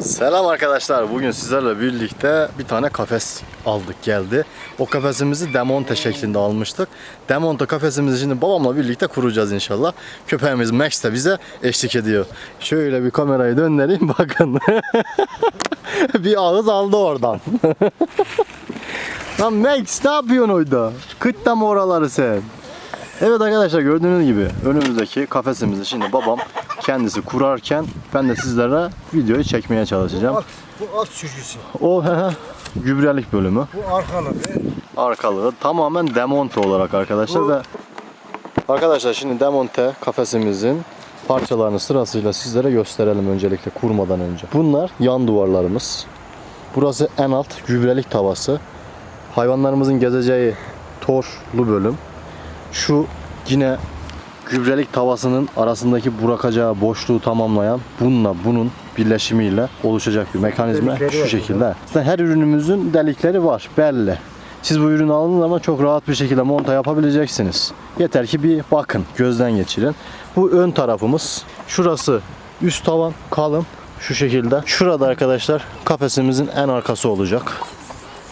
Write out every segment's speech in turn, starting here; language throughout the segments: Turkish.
Selam arkadaşlar. Bugün sizlerle birlikte bir tane kafes aldık geldi. O kafesimizi demonte şeklinde almıştık. Demonte kafesimizi şimdi babamla birlikte kuracağız inşallah. Köpeğimiz Max de bize eşlik ediyor. Şöyle bir kamerayı döndüreyim bakın. bir ağız aldı oradan. Lan Max ne yapıyorsun orada? Kıtta oraları sen? Evet arkadaşlar gördüğünüz gibi önümüzdeki kafesimizi şimdi babam kendisi kurarken ben de sizlere videoyu çekmeye çalışacağım. Alt, bu alt sürgüsü. O he gübrelik bölümü. Bu arkalı. Arkalığı tamamen demonte olarak arkadaşlar ve Arkadaşlar şimdi demonte kafesimizin parçalarını sırasıyla sizlere gösterelim öncelikle kurmadan önce. Bunlar yan duvarlarımız. Burası en alt gübrelik tavası. Hayvanlarımızın gezeceği torlu bölüm. Şu yine gübrelik tavasının arasındaki bırakacağı boşluğu tamamlayan bununla bunun birleşimiyle oluşacak bir mekanizma Delikleri şu var şekilde. Zaten her ürünümüzün delikleri var belli. Siz bu ürünü aldığınız zaman çok rahat bir şekilde monta yapabileceksiniz. Yeter ki bir bakın, gözden geçirin. Bu ön tarafımız. Şurası üst tavan kalın şu şekilde. Şurada arkadaşlar kafesimizin en arkası olacak.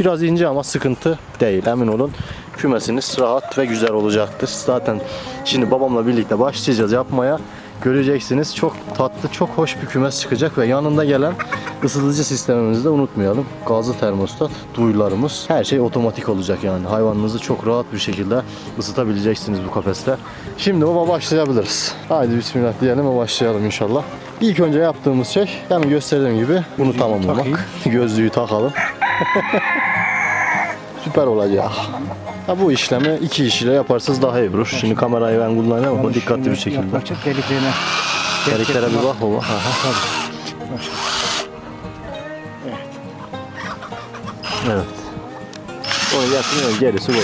Biraz ince ama sıkıntı değil emin olun. Kümesiniz rahat ve güzel olacaktır. Zaten şimdi babamla birlikte başlayacağız yapmaya. Göreceksiniz çok tatlı, çok hoş bir kümes çıkacak ve yanında gelen ısıtıcı sistemimizi de unutmayalım. Gazlı termostat, duyularımız, her şey otomatik olacak yani. Hayvanınızı çok rahat bir şekilde ısıtabileceksiniz bu kafeste. Şimdi baba başlayabiliriz. Haydi bismillah diyelim ve başlayalım inşallah. İlk önce yaptığımız şey, yani gösterdiğim gibi bunu tamamlamak. takayım. Gözlüğü takalım. Süper olacak. Ha, bu işlemi iki kişiyle yaparsanız daha iyi olur. Şimdi kamerayı ben kullanıyorum ama dikkatli bir şekilde. Yaklaşık deliklerine. Deliklere bir bak baba. Aha. Evet. Onu yapmıyor, gerisi böyle.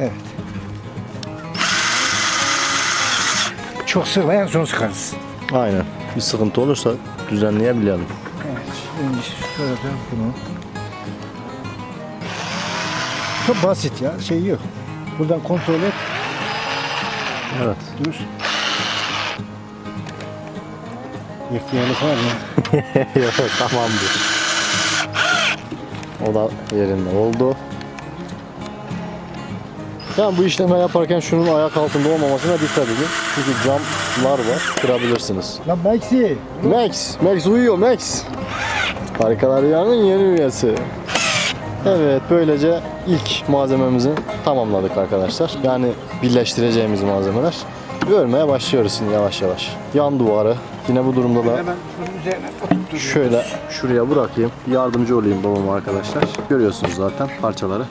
Evet. Çok sıkma en son sıkarız. Aynen. Bir sıkıntı olursa düzenleyebilelim. Evet. Şimdi şöyle bunu. Çok basit ya. Şey yok. Buradan kontrol et. Evet. Dur. Yektiyelik var mı? evet, tamamdır. O da yerinde oldu. Yani bu işlemi yaparken şunun ayak altında olmamasına dikkat edin. Çünkü camlar var, kırabilirsiniz. Lan Maxi. Max, Max uyuyor Max. Harikalar Rüya'nın yeni üyesi. Evet, böylece ilk malzememizi tamamladık arkadaşlar. Yani birleştireceğimiz malzemeler. Örmeye başlıyoruz şimdi yavaş yavaş. Yan duvarı, yine bu durumda da şöyle şuraya bırakayım. Yardımcı olayım babama arkadaşlar. Görüyorsunuz zaten parçaları.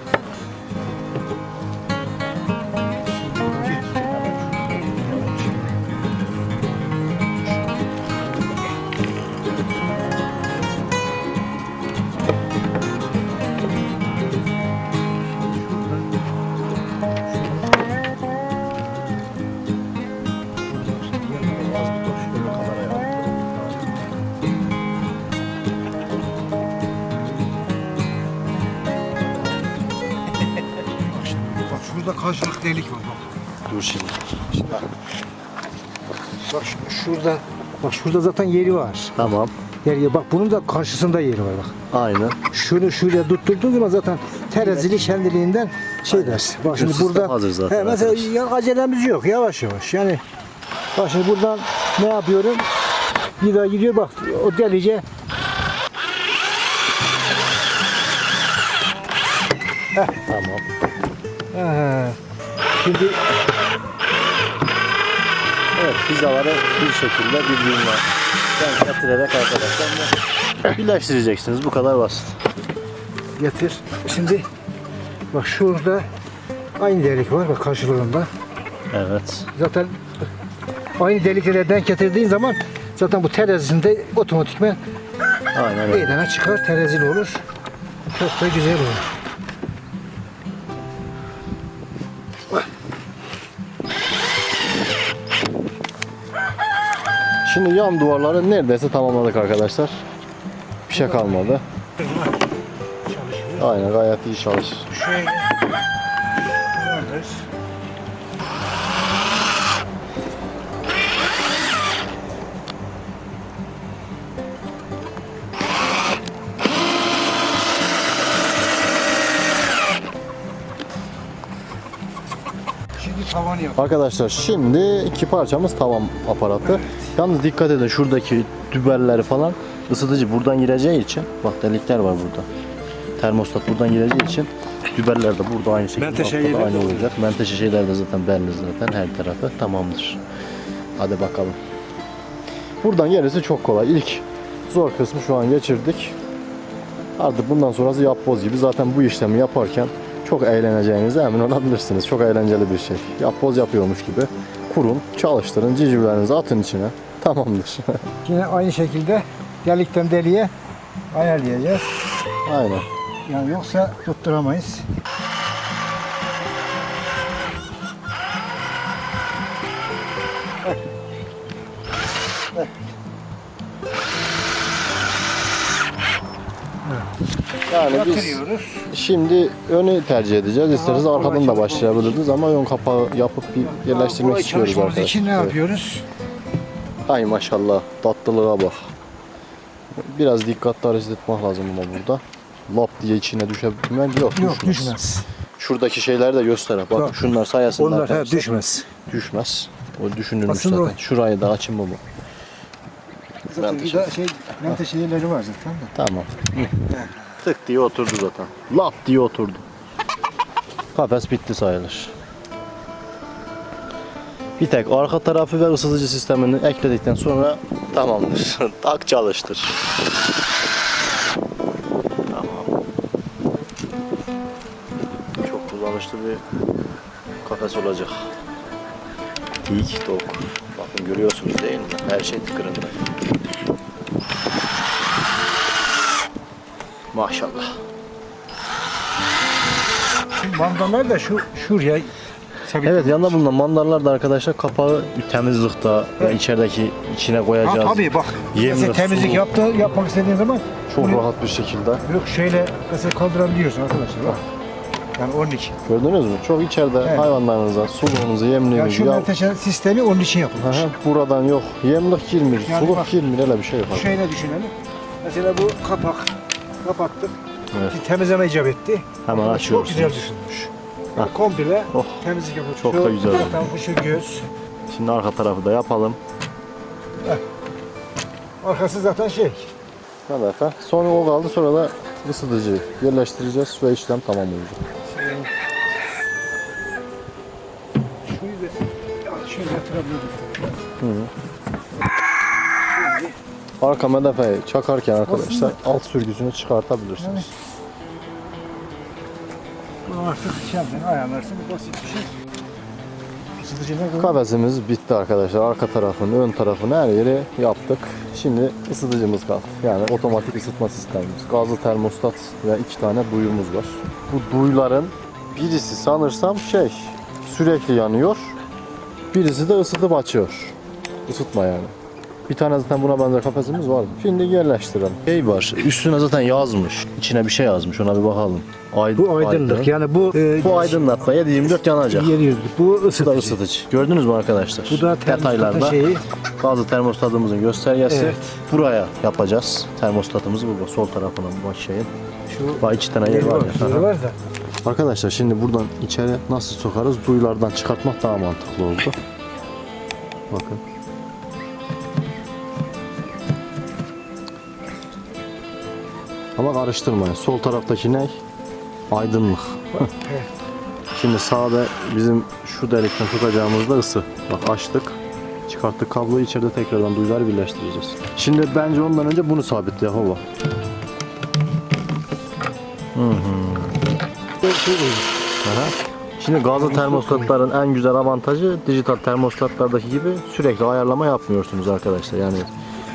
Bak karşılık delik var bak. Dur şimdi. Bak şu- şurada. Bak şurada zaten yeri var. Tamam. Yeri, bak bunun da karşısında yeri var bak. Aynen. Şunu şuraya tutturduğun zaman zaten terazili şendiliğinden şey der. Bak şimdi sistem burada hazır zaten he, mesela arkadaşlar. ya, acelemiz yok yavaş yavaş. Yani bak şimdi buradan ne yapıyorum? Bir daha gidiyor bak o delice Tamam. Şimdi Evet, pizzaları bir şekilde birbirine denk getirerek arkadaşlar birleştireceksiniz. Bu kadar basit. getir. Şimdi bak şurada aynı delik var bak karşılığında. Evet. Zaten aynı deliklere denk getirdiğin zaman zaten bu terazisinde otomatikman Aynen öyle. meydana çıkar, terazili olur. Çok da güzel olur. Şimdi yan duvarları neredeyse tamamladık arkadaşlar. Bir şey kalmadı. Aynen gayet iyi çalışır. Şöyle. Tavanı yap. Arkadaşlar şimdi iki parçamız tavan aparatı. Yalnız dikkat edin şuradaki dübelleri falan ısıtıcı buradan gireceği için bak delikler var burada. Termostat buradan gireceği için dübeller de burada aynı şekilde Menteşe da aynı olacak. Menteşe şeyler de zaten belli zaten her tarafı tamamdır. Hadi bakalım. Buradan gerisi çok kolay. İlk zor kısmı şu an geçirdik. Artık bundan sonrası yapboz gibi. Zaten bu işlemi yaparken çok eğleneceğinize emin olabilirsiniz. Çok eğlenceli bir şey. Yapboz yapıyormuş gibi. Kurun, çalıştırın, civcivlerinizi atın içine. Tamamdır. Yine aynı şekilde delikten deliğe ayarlayacağız. Aynen. Yani yoksa tutturamayız. Yani biz şimdi önü tercih edeceğiz. İsterseniz Aa, arkadan da kolay, başlayabiliriz ama ön kapağı yapıp bir yerleştirmek istiyoruz arkadaşlar. için ne Evet. yapıyoruz? Ay maşallah tatlılığa bak. Biraz dikkatli hareket etmek lazım ama burada. Lap diye içine düşebilmek yok. Yok düşmez. düşmez. Şuradaki şeyleri de göster. Bak Bak. şunlar sayesinde Onlar he, düşmez. düşmez. O düşünülmüş Aslında zaten. o- Şurayı da açın baba. Zaten Ben de bir de şey, menteşe yerleri var zaten de. Tamam. Tık diye oturdu zaten. Lap diye oturdu. Kafes bitti sayılır. Bir tek arka tarafı ve ısıtıcı sistemini ekledikten sonra tamamdır. tak çalıştır. Tamam. Çok kullanışlı bir kafes olacak. Dik dok. Bakın görüyorsunuz değil mi? Her şey tıkırında. Maşallah. Şu mandallar da şu şuraya sabit. Evet yanında bulunan mandallar da arkadaşlar kapağı temizlikte ve içerideki içine Ha koyacağız. tabii bak. Yemli, mesela temizlik sulu. yaptı, yapmak istediğin zaman Çok bunu- rahat bir şekilde. Yok şöyle mesela kaldırabiliyorsun arkadaşlar bak. Yani onun için. Gördünüz mü? Çok içeride Evet. hayvanlarınıza suluğunuzu, Yani yemliğinizi şu ya- menteşe sistemi onun için yapılmış. Aha, buradan yok. Yemlik girmir, Yani suluk bak- girmir öyle bir şey yok. Şöyle düşünelim. Mesela bu kapak kapattık. Evet. Bir temizleme icap etti. Hemen Çok açıyorsunuz. güzel düşünmüş. Hah. komple Oh. temizlik yapıyor. Çok Şu da güzel bu şu göz. Şimdi arka tarafı da yapalım. Arkası zaten şey. Hadi efendim. Sonra o kaldı sonra da ısıtıcıyı yerleştireceğiz ve işlem tamam olacak. Ya şöyle yatırabiliriz. Arka medefeyi çakarken arkadaşlar alt sürgüsünü çıkartabilirsiniz. Bunu artık kendin ayarlarsın. Bu basit bir şey. Kafesimiz bitti arkadaşlar. Arka tarafını, ön tarafını her yeri yaptık. Şimdi ısıtıcımız kaldı. Yani otomatik ısıtma sistemimiz. Gazlı termostat ve iki tane duyumuz var. Bu duyuların birisi sanırsam şey sürekli yanıyor. Birisi de ısıtıp açıyor. Isıtma yani. Bir tane zaten buna benzer kafesimiz var. Şimdi yerleştirelim. Şey var. Üstüne zaten yazmış. İçine bir şey yazmış. Ona bir bakalım. Ayd- Bu aydınlık. Yani bu e, Bu aydınlatma 7-24 yanacak. Yeriyoruz. Bu Bu da ısıtıcı. ısıtıcı. Gördünüz mü arkadaşlar? Bu da detaylarda şeyi. gazlı termostatımızın göstergesi. Evet. Buraya yapacağız. Termostatımızı burada sol tarafına başlayın. Şu Bak iki tane yer var ya. var da. Arkadaşlar şimdi buradan içeri nasıl sokarız? Duyulardan çıkartmak daha mantıklı oldu. Bakın. Ama karıştırmayın. Sol taraftaki ne? Aydınlık. Şimdi sağda bizim şu delikten sokacağımızda ısı. Bak açtık. Çıkarttık kabloyu içeride tekrardan duyuları birleştireceğiz. Şimdi bence ondan önce bunu sabitle baba. Aha. Şimdi gazlı termostatların en güzel avantajı dijital termostatlardaki gibi sürekli ayarlama yapmıyorsunuz arkadaşlar. Yani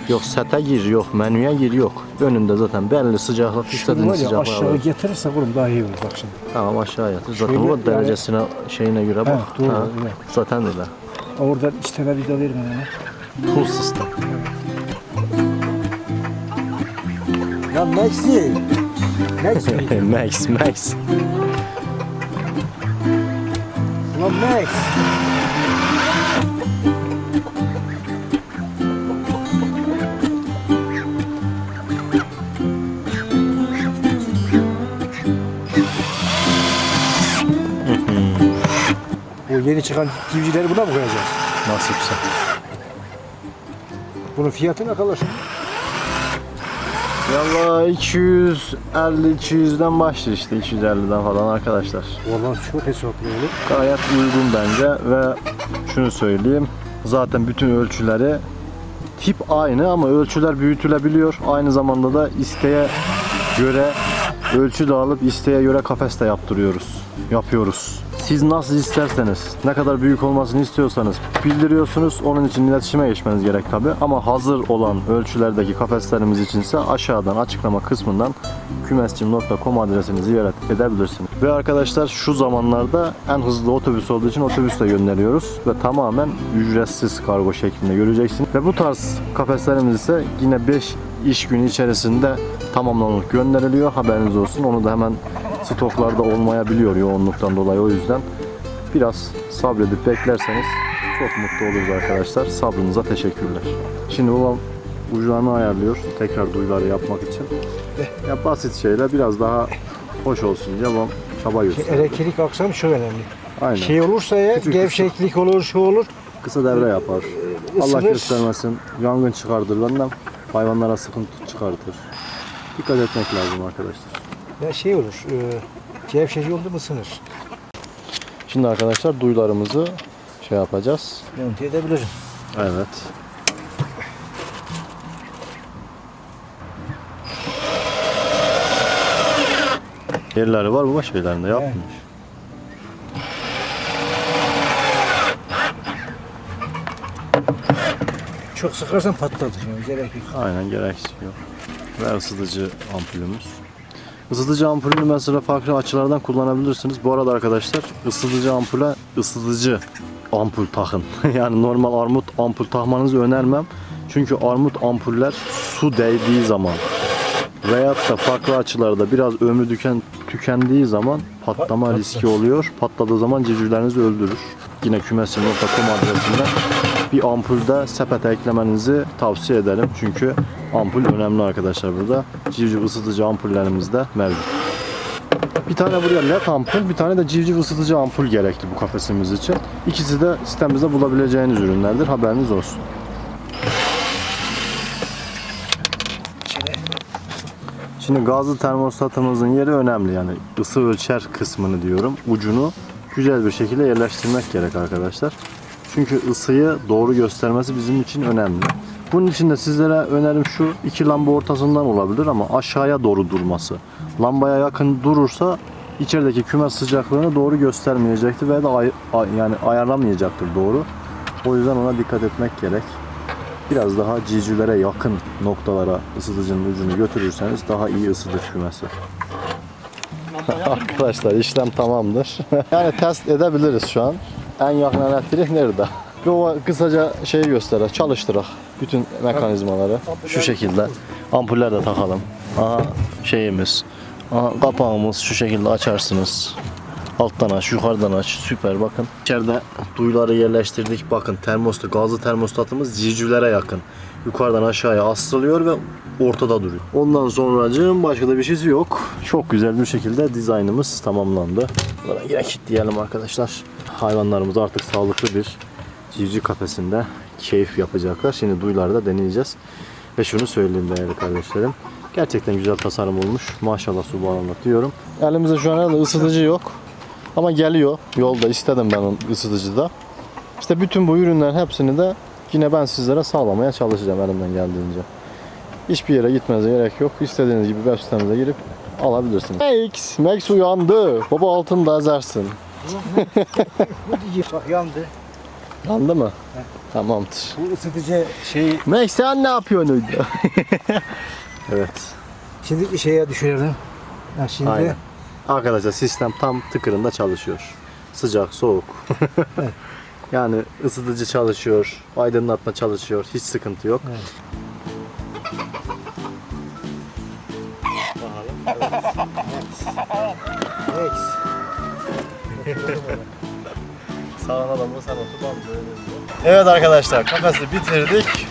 yok sete gir, yok menüye gir, yok. Önünde zaten belli sıcaklık, Şunu istediğiniz var ya sıcaklığa aşağı getirirse oğlum daha iyi olur bak şimdi. Tamam aşağı yatır. Zaten Şöyle bu yani- derecesine şeyine göre bak. doğru, evet. Zaten öyle. Oradan iki tane vida verin bana. Full sistem. Ya Maxi. Maxi. Max, Max. Lan Max. Yeni çıkan civcivleri buna mı koyacağız? Nasipse. Bunun fiyatı ne kadar? Yalla 250 200'den başlıyor işte 250'den falan arkadaşlar. Vallahi çok hesaplı olur. Gayet uygun bence ve şunu söyleyeyim. Zaten bütün ölçüleri tip aynı ama ölçüler büyütülebiliyor. Aynı zamanda da isteğe göre ölçü de alıp isteğe göre kafes de yaptırıyoruz. Yapıyoruz. Siz nasıl isterseniz, ne kadar büyük olmasını istiyorsanız bildiriyorsunuz. Onun için iletişime geçmeniz gerek tabi. Ama hazır olan ölçülerdeki kafeslerimiz içinse aşağıdan açıklama kısmından kümesçim.com adresini ziyaret edebilirsiniz. Ve arkadaşlar şu zamanlarda en hızlı otobüs olduğu için otobüsle gönderiyoruz ve tamamen ücretsiz kargo şeklinde göreceksiniz. Ve bu tarz kafeslerimiz ise yine 5 iş günü içerisinde tamamlanıp gönderiliyor. Haberiniz olsun. Onu da hemen stoklarda olmayabiliyor yoğunluktan dolayı o yüzden biraz sabredip beklerseniz çok mutlu oluruz arkadaşlar. Sabrınıza teşekkürler. Şimdi babam uclarını ayarlıyor tekrar duyuları yapmak için. Ya basit şeyler biraz daha hoş olsun diye babam çaba gösteriyor. Elektrik aksamı çok önemli. Aynen. Şey olursa ya Küçük gevşeklik olur, şu olur. Kısa devre yapar. Allah ısınır. göstermesin. Yangın çıkardır benden. Hayvanlara sıkıntı çıkartır. Dikkat etmek lazım arkadaşlar. Ya şey olur. E, gevşek oldu mu ısınır. Şimdi arkadaşlar duyularımızı şey yapacağız. Monte edebilirim. Evet. Yerleri var bu şeylerinde yapmış. Çok sıkarsan patladı. Yani gerek yok. Aynen gereksiz yok. Ve ısıtıcı ampulümüz. Isıtıcı ampulünü mesela farklı açılardan kullanabilirsiniz. Bu arada arkadaşlar ısıtıcı ampule ısıtıcı ampul takın. yani normal armut ampul takmanızı önermem. Çünkü armut ampuller su değdiği zaman veyahut da farklı açılarda biraz ömrü tüken, tükendiği zaman patlama Pat- riski oluyor. Patladığı zaman civcivlerinizi öldürür. Yine kümesim.com adresinden bir ampulde sepete eklemenizi tavsiye ederim. Çünkü ampul önemli arkadaşlar burada. Civciv ısıtıcı ampullerimiz de mevcut. Bir tane buraya led ampul, bir tane de civciv ısıtıcı ampul gerekli bu kafesimiz için. İkisi de sitemizde bulabileceğiniz ürünlerdir. Haberiniz olsun. Şimdi gazlı termostatımızın yeri önemli yani ısı ölçer kısmını diyorum ucunu güzel bir şekilde yerleştirmek gerek arkadaşlar. Çünkü ısıyı doğru göstermesi bizim için önemli. Bunun için de sizlere önerim şu iki lamba ortasından olabilir ama aşağıya doğru durması. Lambaya yakın durursa içerideki kümes sıcaklığını doğru göstermeyecektir ve de ay- yani ayarlamayacaktır doğru. O yüzden ona dikkat etmek gerek biraz daha civcivlere yakın noktalara ısıtıcının ucunu götürürseniz daha iyi ısıtır kümesi. Arkadaşlar işlem tamamdır. yani test edebiliriz şu an. En yakın elektrik nerede? O kısaca şeyi gösterir, çalıştırak bütün mekanizmaları. Şu şekilde ampuller de takalım. Aha şeyimiz. Aha kapağımız şu şekilde açarsınız. Alttan aç, yukarıdan aç. Süper bakın. İçeride duyuları yerleştirdik. Bakın termostat, gazlı termostatımız civcivlere yakın. Yukarıdan aşağıya asılıyor ve ortada duruyor. Ondan sonracığım başka da bir şeysi yok. Çok güzel bir şekilde dizaynımız tamamlandı. Buradan yine kilitleyelim arkadaşlar. Hayvanlarımız artık sağlıklı bir civciv kafesinde keyif yapacaklar. Şimdi duyuları da deneyeceğiz. Ve şunu söyleyeyim değerli kardeşlerim. Gerçekten güzel tasarım olmuş. Maşallah subhanallah diyorum. Elimizde şu an herhalde ısıtıcı yok. Ama geliyor. Yolda istedim ben ısıtıcıda. İşte bütün bu ürünlerin hepsini de yine ben sizlere sağlamaya çalışacağım elimden geldiğince. Hiçbir yere gitmenize gerek yok. İstediğiniz gibi web sitemize girip alabilirsiniz. Max, Max uyandı. Baba altında ezersin. Bu bak yandı. Yandı mı? Tamamdır. Bu ısıtıcı şey Max sen ne yapıyorsun öyle? evet. şimdi şeye düşürelim. Ha şimdi Aynen. Arkadaşlar sistem tam tıkırında çalışıyor. Sıcak, soğuk. yani ısıtıcı çalışıyor, aydınlatma çalışıyor. Hiç sıkıntı yok. Rex. Sağına da sen otur ben böyle Evet arkadaşlar kafesi bitirdik.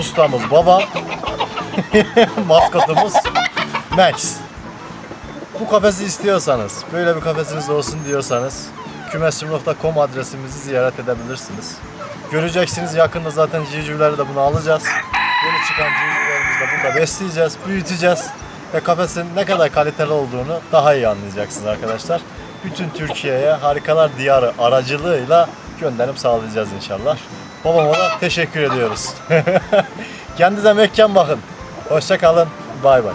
Ustamız baba. Maskotumuz Max. Bu kafesi istiyorsanız, böyle bir kafesiniz olsun diyorsanız kümesçim.com adresimizi ziyaret edebilirsiniz. Göreceksiniz yakında zaten civcivleri de bunu alacağız. Yeni çıkan civcivlerimizi de burada besleyeceğiz, büyüteceğiz. Ve kafesin ne kadar kaliteli olduğunu daha iyi anlayacaksınız arkadaşlar. Bütün Türkiye'ye Harikalar Diyarı aracılığıyla gönderim sağlayacağız inşallah. Babama da teşekkür ediyoruz. Kendinize mekan bakın. Hoşça kalın. Bay bay.